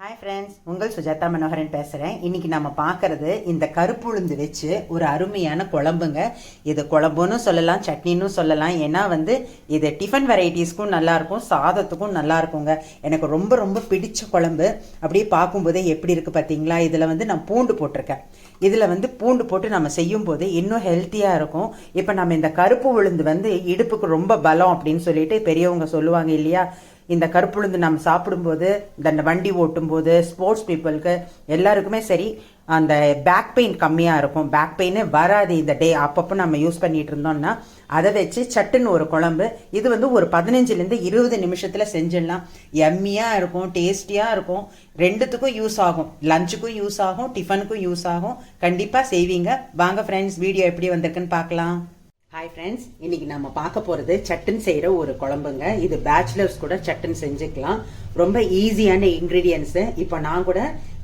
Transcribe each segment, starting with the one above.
Hi friends உங்கள் சுஜாதா மனோகரன் பேசுகிறேன் இன்னைக்கு நம்ம பார்க்கறது இந்த கருப்பு உளுந்து வச்சு ஒரு அருமையான குழம்புங்க. இது குழம்புன்னு சொல்லலாம் சட்னின்னு சொல்லலாம். ஏன்னா வந்து இது டிஃபன் வெரைட்டிஸ்க்கும் நல்லாயிருக்கும் சாதத்துக்கும் நல்லாயிருக்குங்க எனக்கு ரொம்ப ரொம்ப பிடிச்ச குழம்பு. அப்படியே பார்க்கும்போதே எப்படி இருக்குது பார்த்தீங்களா? இதில் வந்து நான் பூண்டு போட்டிருக்கேன். இதில் வந்து பூண்டு போட்டு நம்ம செய்யும்போது இன்னும் ஹெல்த்தியாக இருக்கும். இப்போ நம்ம இந்த கருப்பு உளுந்து வந்து இடுப்புக்கு ரொம்ப பலம் அப்படின்னு சொல்லிட்டு பெரியவங்க சொல்லுவாங்க இல்லையா? இந்த கருப்புளுந்து நம்ம சாப்பிடும்போது இந்த வண்டி ஓட்டும்போது ஸ்போர்ட்ஸ் பீப்புளுக்கு எல்லாருக்குமே சரி அந்த பேக் பெயின் கம்மியாக இருக்கும். பேக் பெயினே வராது இந்த டே அப்பப்போ நம்ம யூஸ் பண்ணிட்டு இருந்தோம்னா அதை வச்சு சட்டுன்னு ஒரு குழம்பு இது வந்து ஒரு பதினஞ்சுலேருந்து இருபது நிமிஷத்தில் செஞ்சிடலாம். எம்மியாக இருக்கும் டேஸ்டியாக இருக்கும். ரெண்டுத்துக்கும் யூஸ் ஆகும். லஞ்சுக்கும் யூஸ் ஆகும் டிஃபனுக்கும் யூஸ் ஆகும். கண்டிப்பாக செய்வீங்க. வாங்க ஃப்ரெண்ட்ஸ் வீடியோ எப்படி வந்திருக்குன்னு பார்க்கலாம். ஹாய் ஃப்ரெண்ட்ஸ் இன்னைக்கு நம்ம பார்க்க போகிறது சட்டுன்னு செய்கிற ஒரு குழம்புங்க. இது பேச்சுலர்ஸ் கூட சட்டன் செஞ்சுக்கலாம். ரொம்ப ஈஸியான இன்க்ரீடியன்ஸு இப்போ நான் கூட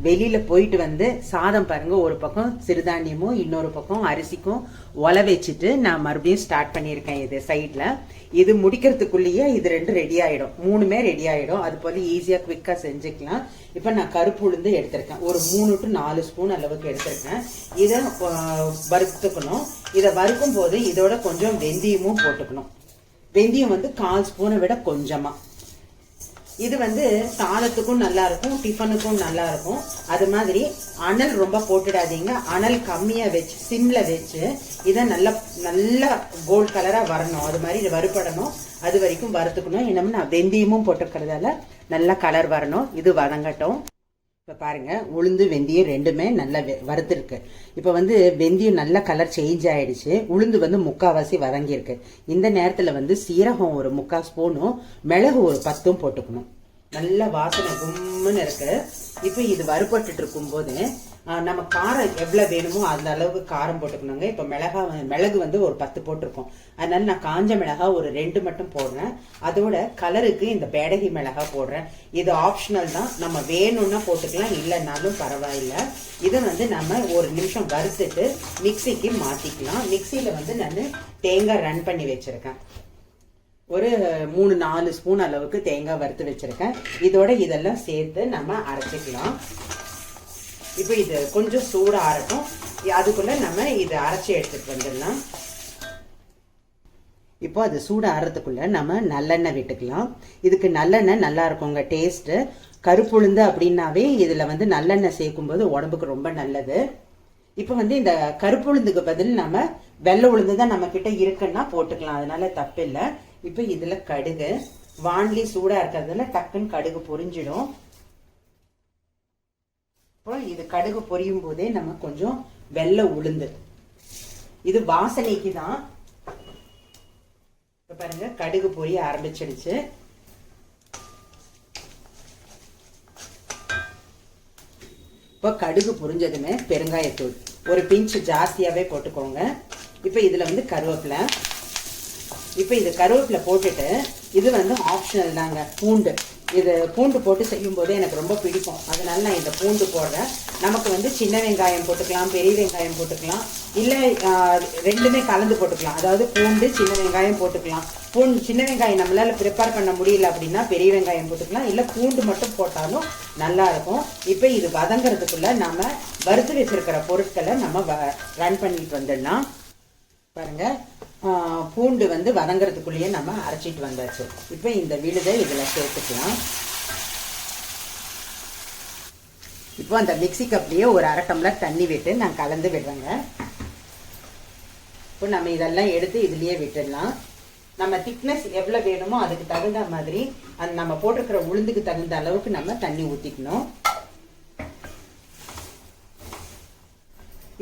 வெளியில் போயிட்டு வந்து சாதம் பாருங்க ஒரு பக்கம் சிறுதானியமும் இன்னொரு பக்கம் அரிசிக்கும் ஒல வச்சுட்டு நான் மறுபடியும் ஸ்டார்ட் பண்ணியிருக்கேன் இது சைடில் இது முடிக்கிறதுக்குள்ளேயே இது ரெண்டும் ரெடி ஆகிடும் மூணுமே ரெடி ஆகிடும் அது போல் ஈஸியாக குவிக்காக செஞ்சுக்கலாம். இப்போ நான் கருப்பு உளுந்து எடுத்திருக்கேன். ஒரு மூணு டு நாலு ஸ்பூன் அளவுக்கு எடுத்திருக்கேன். இதை வறுத்துக்கணும். இதை வறுக்கும் போது இதோட கொஞ்சம் வெந்தயமும் போட்டுக்கணும். வெந்தயம் வந்து கால் ஸ்பூனை விட கொஞ்சமாக இது வந்து சாதத்துக்கும் நல்லா இருக்கும் டிஃபனுக்கும் நல்லா இருக்கும் அது மாதிரி அனல் ரொம்ப போட்டுடாதீங்க. அனல் கம்மியாக வச்சு சிம்மில் வச்சு இதை நல்லா நல்லா கோல்ட் கலராக வரணும். அது மாதிரி வறுபடணும். அது வரைக்கும் வறுத்துக்கணும். இன்னமும் நான் வெந்தயமும் போட்டுக்கிறதால நல்லா கலர் வரணும். இது வதங்கட்டும். இப்போ பாருங்கள் உளுந்து வெந்தயம் ரெண்டுமே நல்லா வெ- வறுத்துருக்கு. இப்போ வந்து வெந்தயம் நல்ல கலர் சேஞ்ச் ஆகிடுச்சு உளுந்து வந்து முக்காவாசி வதங்கியிருக்கு. இந்த நேரத்தில் வந்து சீரகம் ஒரு முக்கால் ஸ்பூனும் மிளகு ஒரு பத்தும் போட்டுக்கணும். நல்ல வாசனை கும்முன்னு இருக்கு. இப்போ இது வறுபட்டுட்டு இருக்கும்போது நம்ம காரம் எவ்வளோ வேணுமோ அந்த அளவுக்கு காரம் போட்டுக்கணுங்க. இப்போ மிளகா மிளகு வந்து ஒரு பத்து போட்டிருக்கோம். அதனால நான் காஞ்ச மிளகா ஒரு ரெண்டு மட்டும் போடுறேன். அதோட கலருக்கு இந்த பேடகி மிளகா போடுறேன். இது ஆப்ஷனல் தான். நம்ம வேணும்னா போட்டுக்கலாம் இல்லைன்னாலும் பரவாயில்ல. இதை வந்து நம்ம ஒரு நிமிஷம் வறுத்துட்டு மிக்சிக்கு மாற்றிக்கலாம் மிக்சியில் வந்து நான் தேங்காய் ரன் பண்ணி வச்சுருக்கேன். ஒரு மூணு நாலு ஸ்பூன் அளவுக்கு தேங்காய் வறுத்து வச்சுருக்கேன். இதோட இதெல்லாம் சேர்த்து நம்ம அரைச்சிக்கலாம். இப்போ இது கொஞ்சம் சூடு ஆறட்டும். அதுக்குள்ள நம்ம இதை அரைச்சி எடுத்துட்டு வந்துடலாம். இப்போ அது சூடு ஆறதுக்குள்ள நம்ம நல்லெண்ணெய் விட்டுக்கலாம். இதுக்கு நல்லெண்ணெய் நல்லா இருக்குங்க டேஸ்ட்டு கருப்புளுந்து அப்படின்னாவே இதில் வந்து நல்லெண்ணெய் சேர்க்கும்போது உடம்புக்கு ரொம்ப நல்லது. இப்போ வந்து இந்த கருப்புளுந்துக்கு பதில் நம்ம வெள்ளை உளுந்து தான் நம்ம கிட்ட இருக்குன்னா போட்டுக்கலாம் அதனால தப்பில்லை. இப்போ இதில் கடுகு வான்லி சூடாக இருக்கிறதுல டக்குன்னு கடுகு பொரிஞ்சிடும். இப்போ இது கடுகு பொரியும் போதே நம்ம கொஞ்சம் வெள்ளை உளுந்து. இது வாசனைக்கு தான் இப்போ பாருங்க கடுகு பொரிய ஆரம்பிச்சிடுச்சு. இப்போ கடுகு பொரிஞ்சதுமே பெருங்காயத்தூள். ஒரு பிஞ்சு ஜாஸ்தியாகவே போட்டுக்கோங்க. இப்போ இதில் வந்து கருவேப்பிலை. இப்போ இது கருவேப்பிலை போட்டுட்டு இது வந்து ஆப்ஷனல் தாங்க பூண்டு. இது பூண்டு போட்டு செய்யும்போது எனக்கு ரொம்ப பிடிக்கும். அதனால நான் இந்த பூண்டு போடுறேன். நமக்கு வந்து சின்ன வெங்காயம் போட்டுக்கலாம் பெரிய வெங்காயம் போட்டுக்கலாம். இல்லை ரெண்டுமே கலந்து போட்டுக்கலாம். அதாவது பூண்டு சின்ன வெங்காயம் போட்டுக்கலாம். பூண்டு சின்ன வெங்காயம் நம்மளால் ப்ரிப்பேர் பண்ண முடியல அப்படின்னா பெரிய வெங்காயம் போட்டுக்கலாம். இல்லை பூண்டு மட்டும் போட்டாலும் நல்லா இருக்கும். இப்போ இது வதங்கிறதுக்குள்ளே நம்ம வறுத்து வச்சிருக்கிற பொருட்களை நம்ம ரன் பண்ணிட்டு வந்துடலாம். பாருங்கள் பூண்டு வந்து வதங்கிறதுக்குள்ளேயே நம்ம அரைச்சிட்டு வந்தாச்சு. இப்போ இந்த விழுதை இதில் சேர்த்துக்கலாம். இப்போ அந்த மிக்சி கப்லேயே ஒரு அரை டம்ளர் தண்ணி விட்டு நான் கலந்து விடுறேங்க. இப்போ நம்ம இதெல்லாம் எடுத்து இதுலேயே விட்டுடலாம். நம்ம திக்னஸ் எவ்வளோ வேணுமோ அதுக்கு தகுந்த மாதிரி அந்த நம்ம போட்டிருக்கிற உளுந்துக்கு தகுந்த அளவுக்கு நம்ம தண்ணி ஊற்றிக்கணும்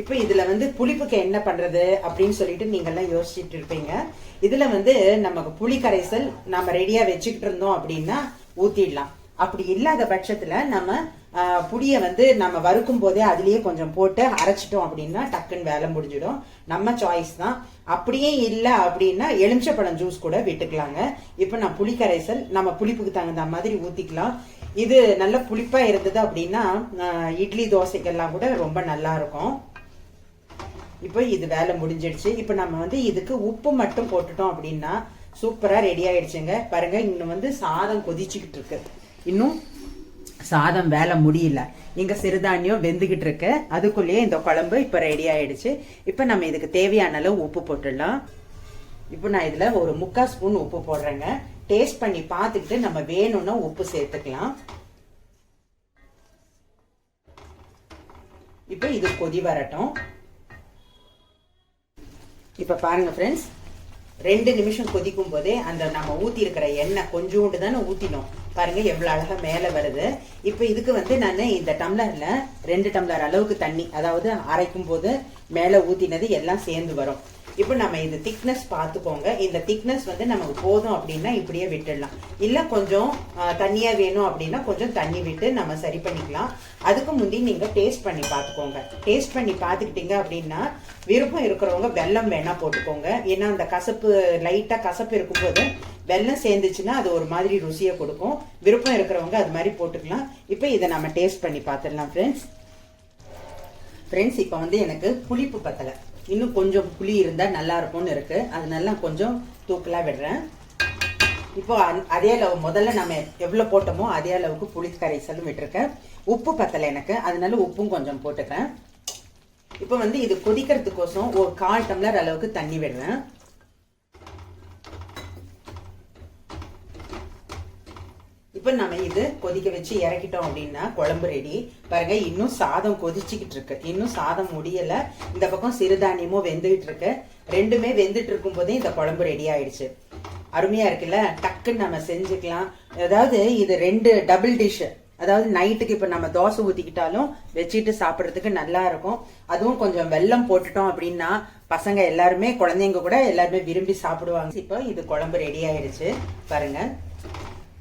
இப்போ இதில் வந்து புளிப்புக்கு என்ன பண்ணுறது அப்படின்னு சொல்லிட்டு நீங்கள்லாம் யோசிச்சுட்டு இருப்பீங்க. இதில் வந்து நமக்கு புளி கரைசல் நம்ம ரெடியாக வச்சுக்கிட்டு இருந்தோம் அப்படின்னா ஊற்றிடலாம் அப்படி இல்லாத பட்சத்தில் நம்ம புளியை வந்து நம்ம வறுக்கும் போதே அதுலேயே கொஞ்சம் போட்டு அரைச்சிட்டோம் அப்படின்னா டக்குன்னு வேலை முடிஞ்சிடும். நம்ம சாய்ஸ் தான். அப்படியே இல்லை அப்படின்னா எலுமிச்சப்பழம் ஜூஸ் கூட விட்டுக்கலாங்க. இப்போ நான் புளி கரைசல் நம்ம புளிப்புக்கு தகுந்த மாதிரி ஊற்றிக்கலாம் இது நல்ல புளிப்பாக இருந்தது அப்படின்னா இட்லி தோசைக்கெல்லாம் கூட ரொம்ப நல்லா இருக்கும். இப்போ இது வேலை முடிஞ்சிடுச்சு. இப்போ நம்ம வந்து இதுக்கு உப்பு மட்டும் போட்டுட்டோம் அப்படின்னா சூப்பராக ரெடி ஆயிடுச்சுங்க. பாருங்க இன்னும் வந்து சாதம் கொதிச்சுக்கிட்டு இருக்கு. இன்னும் சாதம் வேலை முடியல. இங்க சிறுதானியம் வெந்துகிட்டு இருக்கு. அதுக்குள்ளேயே இந்த குழம்பு இப்ப ரெடி ஆயிடுச்சு. இப்ப நம்ம இதுக்கு தேவையான அளவு உப்பு போட்டுடலாம். இப்போ நான் இதுல ஒரு முக்கால் ஸ்பூன் உப்பு போடுறேங்க. டேஸ்ட் பண்ணி பார்த்துக்கிட்டு நம்ம வேணும்னா உப்பு சேர்த்துக்கலாம். இப்போ இது கொதி வரட்டும். இப்போ பாருங்கள் ஃப்ரெண்ட்ஸ் ரெண்டு நிமிஷம் கொதிக்கும் போதே அந்த நம்ம ஊத்தி இருக்கிற எண்ணெய் கொஞ்சோண்டு தானே ஊற்றினோம் பாருங்க எவ்வளவு அழகா மேல வருது. இப்போ இதுக்கு வந்து நான் இந்த டம்ளர்ல ரெண்டு டம்ளர் அளவுக்கு தண்ணி அதாவது அரைக்கும் போது மேல ஊத்தினது எல்லாம் சேர்ந்து வரும். இப்போ நம்ம இந்த திக்னஸ் பார்த்துக்கோங்க. இந்த திக்னஸ் வந்து நமக்கு போதும் அப்படின்னா இப்படியே விட்டுடலாம். இல்லை கொஞ்சம் தண்ணியாக தண்ணியா வேணும் அப்படின்னா கொஞ்சம் தண்ணி விட்டு நம்ம சரி பண்ணிக்கலாம். அதுக்கு முந்தி நீங்க டேஸ்ட் பண்ணி பார்த்துக்கோங்க. டேஸ்ட் பண்ணி பார்த்துக்கிட்டீங்க அப்படின்னா விருப்பம் இருக்கிறவங்க வெல்லம் வேணா போட்டுக்கோங்க. ஏன்னா அந்த கசப்பு லைட்டா கசப்பு இருக்கும்போது வெள்ளம் சேர்ந்துச்சுன்னா அது ஒரு மாதிரி ருசியை கொடுக்கும். விருப்பம் இருக்கிறவங்க அது மாதிரி போட்டுக்கலாம். இப்போ இதை நம்ம டேஸ்ட் பண்ணி பார்த்துடலாம் ஃப்ரெண்ட்ஸ் ஃப்ரெண்ட்ஸ் இப்போ வந்து எனக்கு புளிப்பு பத்தலை. இன்னும் கொஞ்சம் புளி இருந்தால் நல்லா இருக்கும்னு இருக்குது அதனால கொஞ்சம் தூக்கலாக விடுறேன். இப்போ அதே அளவு முதல்ல நம்ம எவ்வளோ போட்டோமோ அதே அளவுக்கு புளி கரைசலும் விட்டுருக்கேன். உப்பு பத்தலை எனக்கு. அதனால உப்பும் கொஞ்சம் போட்டுக்கிறேன். இப்போ வந்து இது கொதிக்கிறதுக்கோசம் ஒரு கால் டம்ளர் அளவுக்கு தண்ணி விடுறேன். இப்போ நம்ம இது கொதிக்க வச்சு இறக்கிட்டோம் அப்படின்னா குழம்பு ரெடி பாருங்க இன்னும் சாதம் கொதிச்சுக்கிட்டு இருக்கு. இன்னும் சாதம் முடியல. இந்த பக்கம் சிறுதானியமும் வெந்துகிட்டு இருக்கு. ரெண்டுமே வெந்துட்டு இருக்கும் போதே இந்த குழம்பு ரெடி ஆயிடுச்சு. அருமையா இருக்குல்ல? டக்குன்னு நம்ம செஞ்சுக்கலாம். அதாவது இது ரெண்டு டபுள் டிஷ் அதாவது நைட்டுக்கு இப்போ நம்ம தோசை ஊற்றிக்கிட்டாலும் வச்சுட்டு சாப்பிட்றதுக்கு நல்லா இருக்கும். அதுவும் கொஞ்சம் வெல்லம் போட்டுட்டோம் அப்படின்னா பசங்க எல்லாருமே குழந்தைங்க கூட எல்லாருமே விரும்பி சாப்பிடுவாங்க. இப்போ இது குழம்பு ரெடி ஆயிடுச்சு. பாருங்க.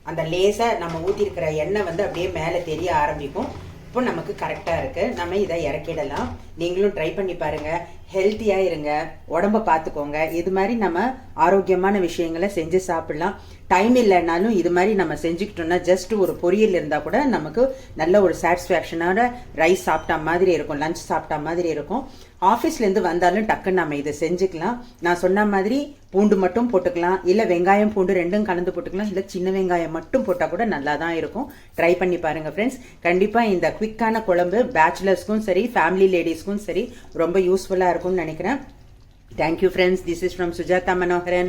அந்த லேசாக நம்ம ஊற்றிருக்கிற எண்ணெய் வந்து அப்படியே மேலே தெரிய ஆரம்பிக்கும். இப்போ நமக்கு கரெக்டாக இருக்குது நம்ம இதை இறக்கிடலாம். நீங்களும் ட்ரை பண்ணி பாருங்கள் ஹெல்த்தியாக இருங்க. உடம்ப பார்த்துக்கோங்க இது மாதிரி நம்ம ஆரோக்கியமான விஷயங்களை செஞ்சு சாப்பிடலாம். டைம் இல்லைனாலும் இது மாதிரி நம்ம செஞ்சுக்கிட்டோம்னா ஜஸ்ட் ஒரு பொரியல் இருந்தால் கூட நமக்கு நல்ல ஒரு சாட்டிஸ்ஃபேக்ஷனான ரைஸ் சாப்பிட்டா மாதிரி இருக்கும். லஞ்ச் சாப்பிட்டா மாதிரி இருக்கும். ஆஃபீஸ்லேருந்து வந்தாலும் டக்குன்னு நம்ம இதை செஞ்சுக்கலாம். நான் சொன்ன மாதிரி பூண்டு மட்டும் போட்டுக்கலாம். இல்லை வெங்காயம் பூண்டு ரெண்டும் கலந்து போட்டுக்கலாம். இல்லை சின்ன வெங்காயம் மட்டும் போட்டால் கூட நல்லா தான் இருக்கும். ட்ரை பண்ணி பாருங்கள் ஃப்ரெண்ட்ஸ் கண்டிப்பாக இந்த குவிக்கான குழம்பு பேச்சுலர்ஸ்க்கும் சரி ஃபேமிலி லேடிஸ்க்கும் சரி ரொம்ப யூஸ்ஃபுல்லாக இருக்கும். இருக்கும்னு நினைக்கிறேன். Thank you friends this is from Sujatha Manoharan